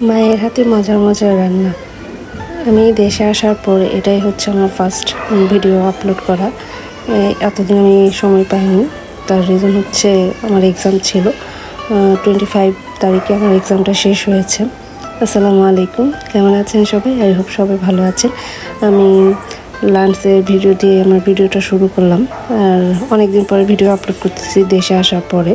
মায়ের হাতে মজার মজার রান্না। আমি দেশে আসার পর এটাই হচ্ছে আমার ফার্স্ট ভিডিও আপলোড করা। এতদিন আমি সময় পাইনি। তার রিজন হচ্ছে আমার এক্সাম ছিল। টোয়েন্টি ফাইভ তারিখে আমার এক্সামটা শেষ হয়েছে। আসসালামু আলাইকুম। কেমন আছেন সবাই? আই হোপ সবাই ভালো আছেন। আমি লাঞ্চের ভিডিও দিয়ে আমার ভিডিওটা শুরু করলাম। আর অনেক দিন পরে ভিডিও আপলোড করতেছি দেশে আসার পরে।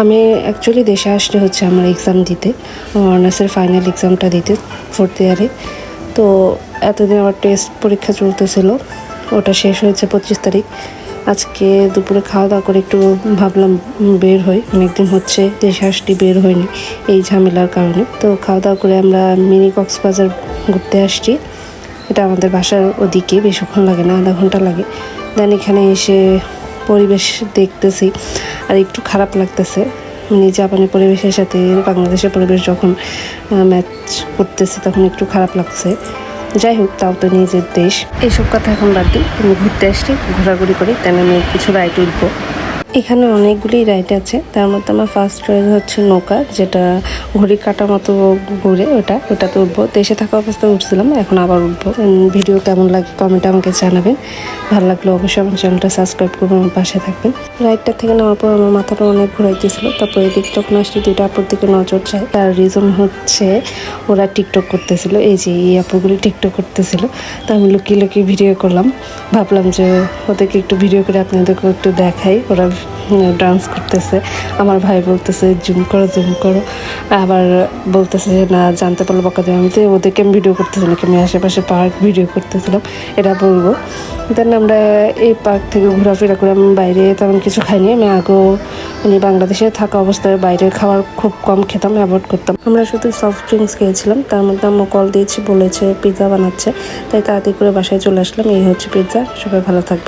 আমি অ্যাকচুয়ালি দেশে আসলে হচ্ছে আমার এক্সাম দিতে, আমার অনার্সের ফাইনাল এক্সামটা দিতে ফোর্থ ইয়ারে তো এতদিন আমার টেস্ট পরীক্ষা চলতেছিল, ওটা শেষ হয়েছে পঁচিশ তারিখ। আজকে দুপুরে খাওয়া দাওয়া করে একটু ভাবলাম বের হই, অনেকদিন হচ্ছে দেশে আসটি বের হয়নি এই ঝামেলার কারণে। তো খাওয়া দাওয়া করে আমরা মিনি কক্সবাজার ঘুরতে আসছি। এটা আমাদের বাসার ওদিকে, বেশিক্ষণ লাগে না, আধা ঘণ্টা লাগে। দেন এখানে এসে পরিবেশ দেখতেছি আর একটু খারাপ লাগতেছে। মানে জাপানের পরিবেশের সাথে বাংলাদেশের পরিবেশ যখন ম্যাচ করতেছে তখন একটু খারাপ লাগছে। যাই হোক, তাও তো নিজের দেশ। এইসব কথা এখন বাদ দিই। ঘুরতে আসছি, ঘোরাঘুরি করি তেমন কিছু রায় উঠবো এখানে অনেকগুলি রাইড আছে। তার মধ্যে আমার ফার্স্ট রাইড হচ্ছে নৌকা যেটা ঘড়ি কাটা মতো ঘুরে ওটা, ওটাতে উঠবো। দেশে থাকা অবস্থায় উঠছিলাম, এখন আবার উঠবো। ভিডিও কেমন লাগে কমেন্টে আমাকে জানাবেন। ভালো লাগলে অবশ্যই আমার চ্যানেলটা সাবস্ক্রাইব করবেন আমার পাশে থাকবেন। রাইডটা থেকে নেওয়ার পর আমার মাথাটা অনেক ঘুরাইতেছিল। তারপর এদিক যখন আসছি দুইটা আপুর দিকে নজর যায়। তার রিজন হচ্ছে ওরা টিকটক করতেছিল। এই যে এই আপুগুলি টিকটক করতেছিল। তা আমি লুকিয়ে লুকিয়ে ভিডিও করলাম। ভাবলাম যে ওদেরকে একটু ভিডিও করে আপনাদেরকে একটু দেখাই। ওরা ডান্স করতেছে, আমার ভাই বলতেছে, জুম করো জুম করো। আবার বলতেছে না, জানতে পারল বকা দিয়ে। আমি তো ওদেরকে আমি ভিডিও করতেছিলাম নাকি? আমি আশেপাশে পার্ক ভিডিও করতেছিলাম, এটা বলব। দেন আমরা এই পার্ক থেকে ঘোরাফেরা করে আমি বাইরে তেমন কিছু খাইনি। আমি আগেও মানে বাংলাদেশে থাকা অবস্থায় বাইরের খাবার খুব কম খেতাম অ্যাভয়েড করতাম। আমরা শুধু সফট ড্রিঙ্কস খেয়েছিলাম, তার মধ্যে আম্মু কল দিয়েছি, বলেছে পিৎজা বানাচ্ছে। তাই তাড়াতাড়ি করে বাসায় চলে আসলাম। এই হচ্ছে পিৎজা সবাই ভালো থাকবে